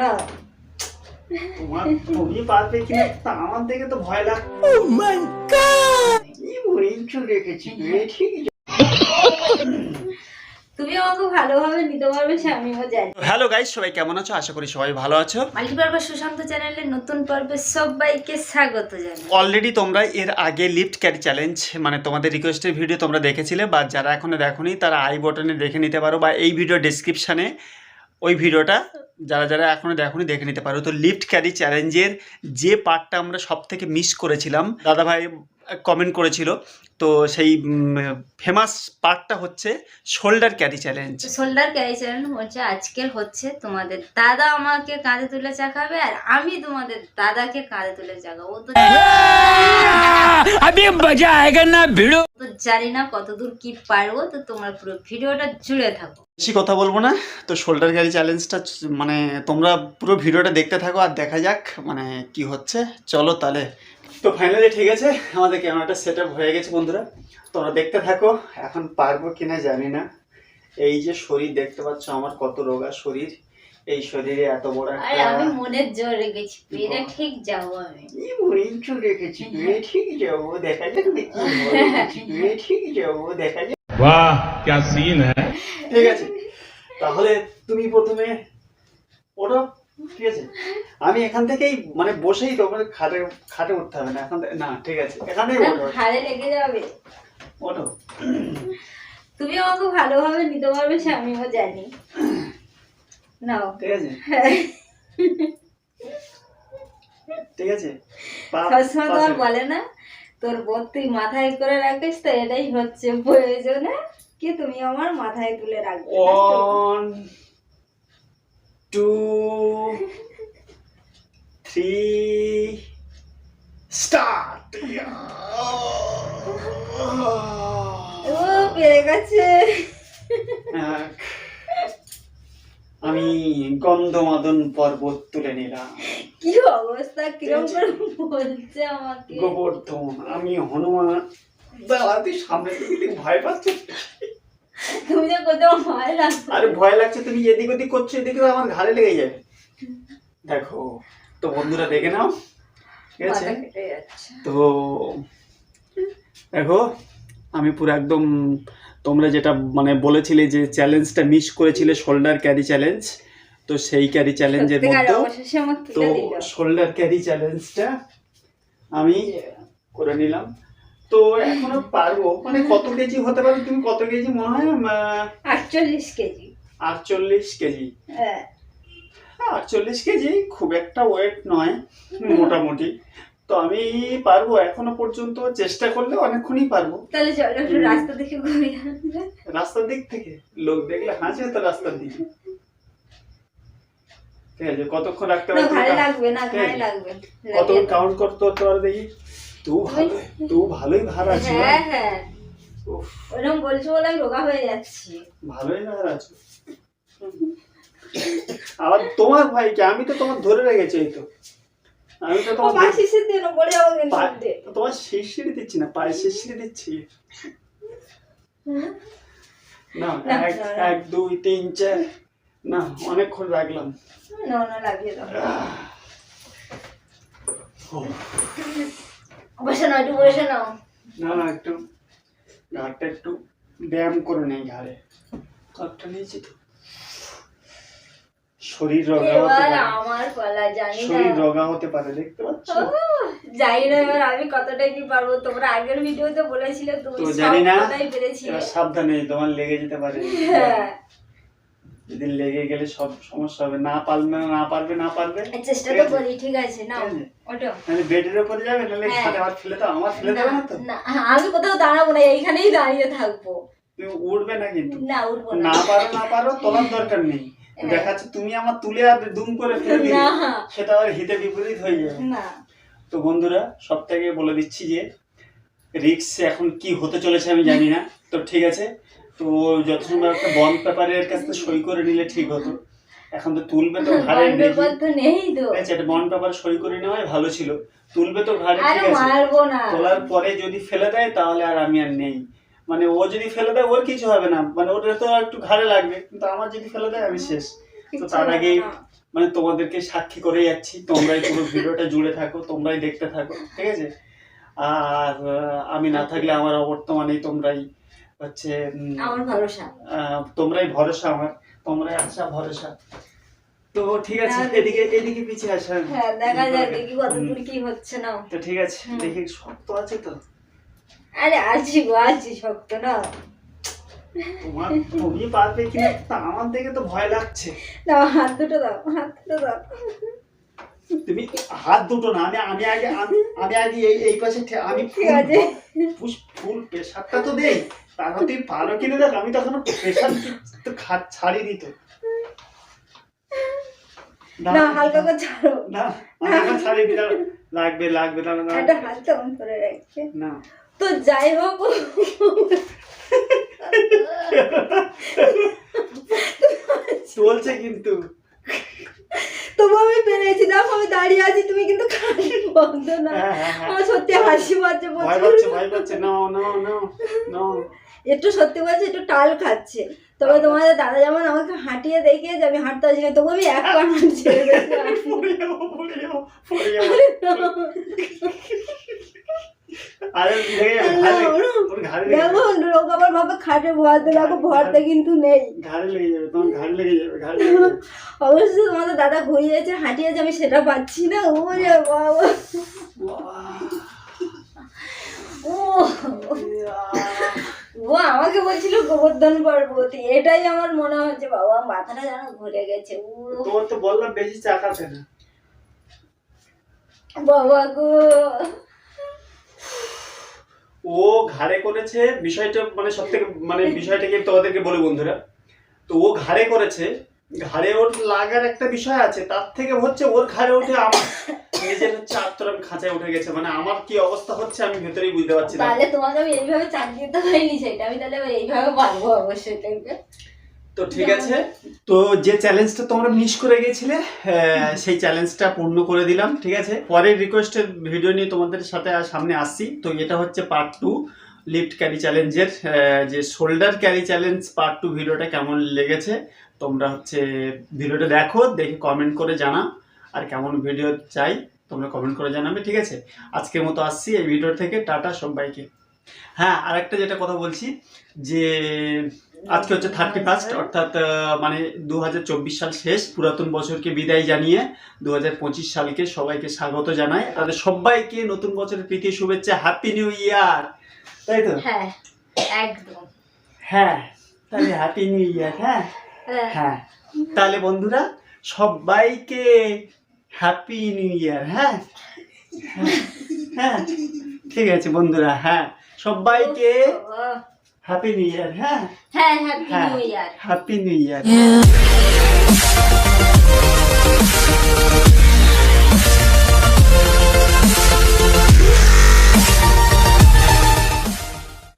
না। তোমার তুমি পারবে কিনা তা আমার দেখে তো ভয় লাগ কি মরিচ রেখেছি এ ঠিক তুমি আমাকে ভালোভাবে নিতে পারবে সে আমিও জানি। হ্যালো গাইস সবাই কেমন আছো? আশা করি সবাই ভালো আছো। মাল্টিপারপাস সুশান্ত চ্যানেলের নতুন পর্বে সবাইকে স্বাগত জানাই। অলরেডি তোমরা এর আগে লিফট ক্যারি চ্যালেঞ্জ মানে তোমাদের রিকোয়েস্টের ভিডিও তোমরা দেখেছিলে বা যারা এখনও দেখোনি তারা আই বটনে দেখে নিতে পারো বা এই ভিডিও ডেসক্রিপশানে ওই ভিডিওটা যারা যারা এখনও দেখনি দেখে নিতে পারো তো লিফট ক্যারি চ্যালেঞ্জের যে পার্টটা আমরা সব থেকে মিস করেছিলাম দাদাভাই কমেন্ট করেছিল তো সেই ফেমাস পার্টটা হচ্ছে shoulder carry challenge shoulder carry challenge হচ্ছে আজকের হচ্ছে তোমাদের দাদা আমাকে কাঁধে তুলে চাখাবে আর আমি তোমাদের দাদাকে কাঁধে তুলে চাকাবো তো আমি মজা আয়েগা না ভিড়ো তো জানি না কতদূর কি পারব, তো তোমরা পুরো ভিডিওটা জুড়ে থাকো। বেশি কথা বলব না, তো শোল্ডার ক্যারি চ্যালেঞ্জটা মানে তোমরা পুরো ভিডিওটা দেখতে থাকো আর দেখা যাক মানে কি হচ্ছে। চলো তাহলে। তো ফাইনালি ঠিক আছে, আমাদের ক্যামেরাটা সেট হয়ে গেছে বন্ধুরা। তোমরা দেখতে থাকো, এখন পারব কিনা জানি না। এই যে শরীর দেখতে পাচ্ছ আমার কত রোগা শরীর। এই শরীরে এত বড় একটা আমি মনের জোর রেখেছি পেরে ঠিক যাব আমি। এই মনের জোর রেখেছি? পেরে ঠিক যাব দেখা যাক দেখি পেরে ঠিক ও দেখা যাক। বাহ কি সিন হ্যাঁ? ঠিক আছে তাহলে তুমি প্রথমে ওটা ঠিক আছে? আমি এখান থেকেই মানে বসেই তোমার খাটে খাটে উঠতে হবে না এখান না ঠিক আছে এখানে ওঠো। খাটে লেগে যাবে। ওটা তুমি আমাকে ভালোভাবে নিতে পারবে সে আমিও জানি। নাও ঠিক আছে। ঠিক আছে। সবসময় তোমার বলে না তোর বোধ তুই মাথায় করে রাখিস তো এটাই হচ্ছে প্রয়োজনে কি তুমি আমার মাথায় তুলে রাখবে ওয়ান টু থ্রি স্টার্ট ও পেয়ে গেছে। এক। আমি গন্ধমাদন পর্বত তুলে নিলাম। কি অবস্থা? কিরম করে বলছে আমাকে? গোবর্ধন আমি হনুমান। দাঁড়া তুই সামনে দিকে ভয় পাচ্ছিস? তুমি যে কোথাও ভয় লাগছে। আরে ভয় লাগছে তুমি এদিক ওদিক করছ এদিকে আমার ঘাড়ে লেগে যাবে। দেখো তো বন্ধুরা দেখে নাও। ঠিক আছে? তো দেখো আমি পুরো একদম তোমরা যেটা মানে বলেছিলে যে চ্যালেঞ্জটা মিস করেছিলে শোল্ডার ক্যারি চ্যালেঞ্জ তো সেই ক্যারি চ্যালেঞ্জের মধ্যে তো শোল্ডার ক্যারি চ্যালেঞ্জটা আমি করে নিলাম। তো এখনও পারব মানে কত কেজি হতে পারে তুমি কত কেজি মনে হয়? আটচল্লিশ কেজি। আটচল্লিশ কেজি। হ্যাঁ। আটচল্লিশ কেজি খুব একটা ওয়েট নয় মোটামুটি। তো আমি পারব এখনও পর্যন্ত চেষ্টা করলে অনেকক্ষণই পারব। তাহলে চলো একটু রাস্তা দেখে ঘুরে রাস্তার দিক থেকে? লোক দেখলে হাসে তো রাস্তার দিকে। ঠিক আছে কতক্ষণ রাখতে না পারবি ঘাড়ে লাগবে না ঘাড়ে লাগবে। কাউন্ট করতে হতে পারে দেখি? তুই ভালো তুই ভালোই ভার আছিস হ্যাঁ হ্যাঁ। ওরকম বলছো বলে আমি রোগা হয়ে যাচ্ছি। ভালোই ভার আছো। আবার তোমার ভাইকে আমি তো তোমার ধরে রেখেছি এই তো। আমি তো তোমার মাসিসের দিন পড়ে যাব কিন্তু পা- উঠে। তোমার দিচ্ছি না পায়ে দিচ্ছি। না না, এক না, না। এক দুই তিন চার। না অনেকক্ষণ রাখলাম। না না লাগিয়ে দাও। বসে নাও একটু বসে নাও। না না একটু ঘাটটা একটু ব্যায়াম করে নেই ঘাড়ে। ঘাটটা নিয়েছি তো। শরীর রগা হতে পারে। আমার পালা জানি না। শরীর রগা হতে পারে দেখতে পাচ্ছ? জানি না এবার আমি কতটা কি পারব। তোমরা আগের ভিডিওতে বলেছিলে তুমি তো জানি না। এবার সাবধানে তোমার লেগে যেতে পারে। হ্যাঁ। যদি লেগে গেলে সব সমস্যা হবে। না পারবে না না পারবে না পারবে চেষ্টা তো করি ঠিক আছে আছে। ওটো নাহলে বেডের উপরে যাবে? নাহলে হ্যাঁ। খাটে আমার ফেলে দাও আমার ফেলে দেবে না তো? না, আমি কোথাও দাঁড়াবো না এইখানেই দাঁড়িয়ে থাকব। তুমি উঠবে না কিন্তু। না উঠবো না। না পারো না পারো তোলার দরকার নেই। হ্যাঁ। দেখাচ্ছে তুমি আমার তুলে আর দুম করে ফেলে দিলে সেটা আবার হিতে বিপরীত হয়ে যাবে না। তো বন্ধুরা সব থেকে বলে দিচ্ছি যে রিক্স এখন কি হতে চলেছে আমি জানি না। তো ঠিক আছে তো যত সময় একটা বন্ড পেপারের কাছে সই করে নিলে ঠিক হতো। এখন তো তুলবে তো ঘাড়ে নেই তো। ঠিক আছে বন্ড পেপার সই করে নেওয়াই ভালো ছিল। তুলবে তো ঘাড়ে ঠিক আছে। তোলার পরে যদি ফেলে দেয় তাহলে আর আমি আর নেই। মানে ও যদি ফেলে দেয় ওর কিছু হবে না। মানে ওটা তো একটু ঘাড়ে লাগবে কিন্তু আমার যদি ফেলে দেয় আমি শেষ। তো তার আগে মানে তোমাদেরকে সাক্ষী করে যাচ্ছি। তোমরাই পুরো ভিডিওটা জুড়ে থাকো তোমরাই দেখতে থাকো ঠিক আছে? আর আমি না থাকলে আমার অবর্তমানে তোমরাই হচ্ছে আমার ভরসা। তোমরাই ভরসা আমার তোমরাই আশা ভরসা। তো ঠিক আছে হ্যাঁ। এদিকে এদিকে পিছিয়ে আসা। হ্যাঁ দেখা যাক দেখি কতদূর কি হচ্ছে না। তো ঠিক আছে। দেখি শক্ত আছে তো। আরে আছি গো আছি শক্ত না। তোমার তুমি পারবে কিনা তা আমার দেখে তো ভয় লাগছে। দাও হাত দুটো দাও হাত দুটো দাও। তুমি হাত দুটো না আমি আমি আগে আমি আমি আগে এই এই পাশে আমি ঠিক আছে। ফুল প্রেশারটা তো দেই। তারপর তুমি পারো কিনা দেখ আমি তখন প্রেশার তো খাট ছাড়ি দিত না হালকা করে ছাড়ো। না আমি ছাড়ি দিলাম লাগবে লাগবে না না একটা হাত করে রাখছে। না। তো যাই হোক। চলছে কিন্তু। তবু আমি পেরেছি দেখো আমি দাঁড়িয়ে আছি তুমি কিন্তু বন্ধ না। হ্যাঁ, হ্যাঁ, হ্যাঁ। আমার সত্যি হাসি পাচ্ছে ভয় ভয় একটু সত্যি বলছে একটু টাল খাচ্ছে। তবে তোমাদের দাদা যেমন আমাকে হাঁটিয়ে দেখিয়েছে আমি হাঁটতে পারছি না তবু আমি এক পা হাঁটছি লোক আবার ভাবে খাটে ভরতে ভরতে কিন্তু নেই। অবশ্যই তোমাদের দাদা ঘুরিয়েছে হাঁটিয়েছে আমি সেটা পাচ্ছি না। ও বাবা। ও আমাকে বলছিল গোবর্ধন পর্বত এটাই আমার মনে হচ্ছে বাবা মাথাটা যেন ঘুরে গেছে ও। তোমার তো বললাম বেশি চাকাতে না। বাবা গো। ও ঘাড়ে করেছে বিষয়টা মানে সব থেকে মানে বিষয়টা কি তোমাদেরকে বলি বন্ধুরা। তো ও ঘাড়ে করেছে ঘাড়ে ওর লাগার একটা বিষয় আছে তার থেকে হচ্ছে ওর ঘাড়ে উঠে আমার নিজের হচ্ছে আত্মরাম খাঁচায় উঠে গেছে মানে আমার কি অবস্থা হচ্ছে আমি ভেতরেই বুঝতে পারছি না। তাহলে তোমাকে আমি এইভাবে চাকরি দিতে পারিনি সেটা আমি তাহলে এইভাবে পারব অবশ্যই তো ঠিক আছে। তো যে চ্যালেঞ্জটা তোমরা মিস করে গেছিলে সেই চ্যালেঞ্জটা পূর্ণ করে দিলাম, ঠিক আছে? পরের রিকোয়েস্টের ভিডিও নিয়ে তোমাদের সাথে সামনে আসছি। তো এটা হচ্ছে পার্ট টু লিফট ক্যারি চ্যালেঞ্জের যে shoulder carry challenge part two ভিডিওটা কেমন লেগেছে, তোমরা হচ্ছে ভিডিওটা দেখো, দেখে কমেন্ট করে জানা আর কেমন ভিডিও চাই, তোমরা কমেন্ট করে জানাবে, ঠিক আছে? আজকের মতো আসছি এই ভিডিও থেকে, টাটা সবাইকে। হ্যাঁ আরেকটা যেটা কথা বলছি, যে আজকে হচ্ছে থার্টি ফার্স্ট অর্থাৎ মানে দু হাজার চব্বিশ সাল শেষ পুরাতন বছরকে বিদায় জানিয়ে দু হাজার পঁচিশ সালকে সবাইকে স্বাগত জানাই। তাদের সবাইকে নতুন বছরের প্রীতি শুভেচ্ছা হ্যাপি নিউ ইয়ার তাই তো? হ্যাঁ একদম। হ্যাঁ তাহলে হ্যাপি নিউ ইয়ার হ্যাঁ? হ্যাঁ। তাহলে বন্ধুরা সবাইকে হ্যাপি নিউ ইয়ার হ্যাঁ? হ্যাঁ, ঠিক আছে বন্ধুরা হ্যাঁ সবাইকে। হ্যাপি নিউ ইয়ার হ্যাঁ হ্যাঁ হ্যাপি হ্যাঁ new year happy new year